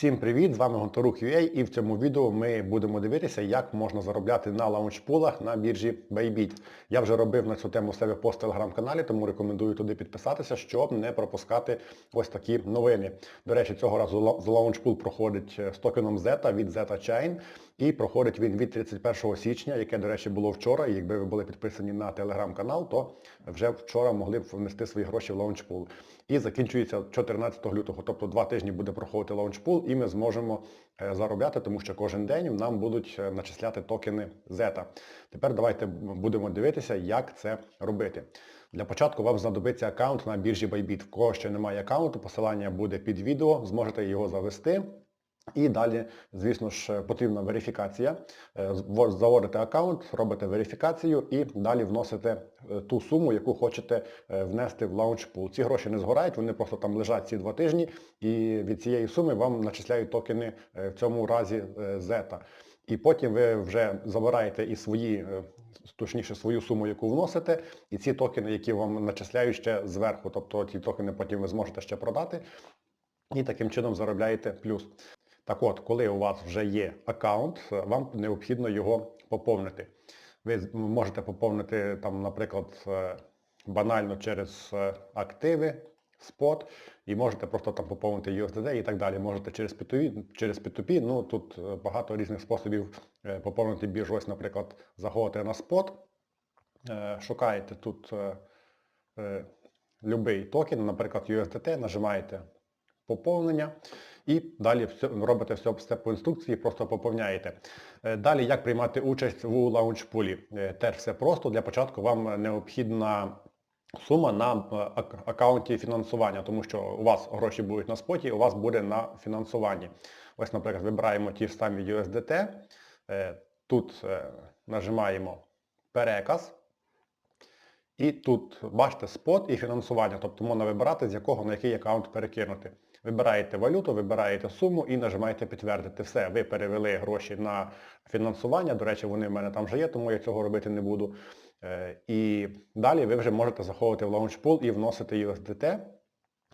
Всім привіт! З вами Гонтарук UA і в цьому відео ми будемо дивитися, як можна заробляти на лаунчпулах на біржі Bybit. Я вже робив на цю тему себе пост в телеграм-каналі, тому рекомендую туди підписатися, щоб не пропускати ось такі новини. До речі, цього разу лаунчпул проходить з токеном Zeta від Zeta Chain і проходить він від 31 січня, яке, до речі, було вчора. І якби ви були підписані на телеграм-канал, то вже вчора могли б внести свої гроші в лаунчпул. І закінчується 14 лютого, тобто два тижні буде проходити лаунчпул, і ми зможемо е, заробляти, тому що кожен день нам будуть е, начисляти токени Zeta. Тепер давайте будемо дивитися, як це робити. Для початку вам знадобиться аккаунт на біржі Bybit. В кого ще немає аккаунту, посилання буде під відео, зможете його завести. І далі, звісно ж, потрібна верифікація. Е, Заводите аккаунт, робите верифікацію і далі вносите е, ту суму, яку хочете е, внести в лаунчпул. Ці гроші не згорають, вони просто там лежать ці два тижні, і від цієї суми вам начисляють токени в цьому разі Zeta. І потім ви вже забираєте і свої, точніше свою суму, яку вносите, і ці токени, які вам начисляють ще зверху. Тобто ті токени потім ви зможете ще продати. І таким чином заробляєте плюс. Так от, коли у вас вже є аккаунт, вам необхідно його поповнити. Ви можете поповнити, там, наприклад, е, банально через е, активи, спот, і можете просто там поповнити USDT і так далі. Можете через P2P, через P2P, ну тут е, багато різних способів поповнити біржу. Ось, наприклад, заходите на спот, шукаєте тут будь-який токен, наприклад, USDT, нажимаєте поповнення. І далі робите все, все по інструкції, просто поповняєте. Е, далі, як приймати участь у лаунчпулі. Е, теж все просто. Для початку вам необхідна сума на е, аккаунті фінансування, тому що у вас гроші будуть на споті, у вас буде на фінансуванні. Ось, наприклад, вибираємо ті ж самі USDT. Тут нажимаємо переказ. І тут бачите спот і фінансування, тобто можна вибирати, з якого на який аккаунт перекинути. Вибираєте валюту, вибираєте суму і нажимаєте підтвердити. Все, ви перевели гроші на фінансування. До речі, вони в мене там вже є, тому я цього робити не буду. Е, і далі ви вже можете заходити в лаунчпул і вносити USDT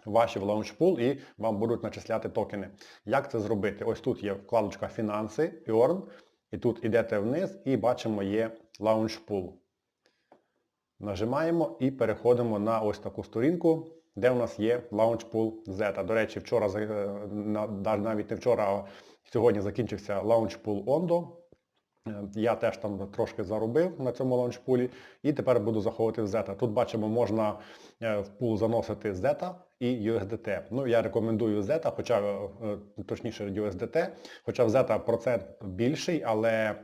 ваші в лаунчпул і вам будуть начисляти токени. Як це зробити? Ось тут є вкладочка Фінанси, Earn, і тут йдете вниз і бачимо є лаунчпул. Нажимаємо і переходимо на ось таку сторінку де у нас є Launchpool Z. До речі, вчора, е, навіть не вчора, а сьогодні закінчився Launchpool Ondo. Е, я теж там трошки заробив на цьому лаунчпулі і тепер буду заходити в Zeta. Тут бачимо, можна е, в пул заносити Zeta і USDT. Ну, я рекомендую Zeta, хоча, точніше USDT, хоча в Zeta процент більший, але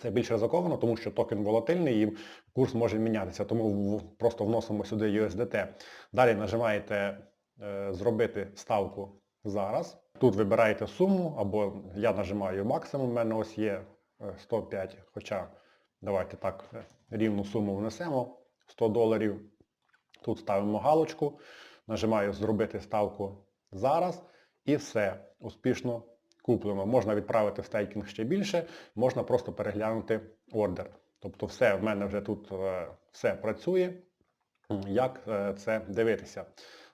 це більш ризиковано, тому що токен волатильний і курс може мінятися, тому просто вносимо сюди USDT. Далі нажимаєте е, зробити ставку зараз. Тут вибираєте суму, або я нажимаю максимум, у мене ось є 105, е, хоча давайте так, е, рівну суму внесемо, 100 доларів. Тут ставимо галочку, нажимаю зробити ставку зараз і все, успішно куплено. Можна відправити в стейкінг ще більше, можна просто переглянути ордер. Тобто все, в мене вже тут е, все працює. Як е, це дивитися?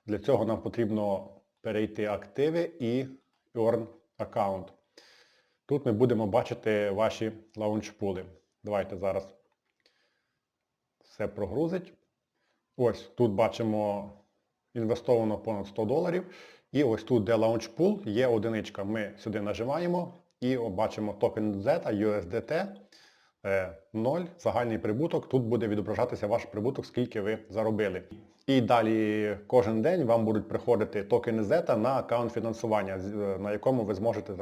Для цього нам потрібно перейти активи і Earn Account. Тут ми будемо бачити ваші лаунчпули. Давайте зараз все прогрузить. Ось тут бачимо інвестовано понад 100 доларів. І ось тут, де Launch є одиничка. Ми сюди нажимаємо і бачимо токен Z, USDT 0, загальний прибуток. Тут буде відображатися ваш прибуток, скільки ви заробили. І далі кожен день вам будуть приходити токени Z на аккаунт фінансування, на якому ви зможете,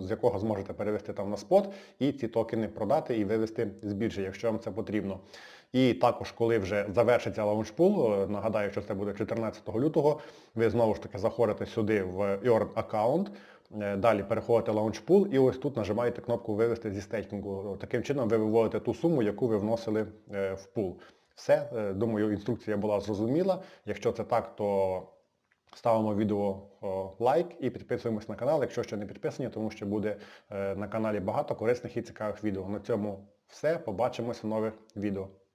з якого зможете перевести там на спот і ці токени продати і вивести з якщо вам це потрібно. І також, коли вже завершиться лаунчпул, е, нагадаю, що це буде 14 лютого, ви знову ж таки заходите сюди в Earn аккаунт, е, далі переходите лаунчпул і ось тут нажимаєте кнопку Вивести зі стейкінгу. Таким чином ви виводите ту суму, яку ви вносили е, в пул. Все, думаю, інструкція була зрозуміла. Якщо це так, то ставимо відео лайк і підписуємось на канал, якщо ще не підписані, тому що буде на каналі багато корисних і цікавих відео. На цьому все. Побачимося в нових відео.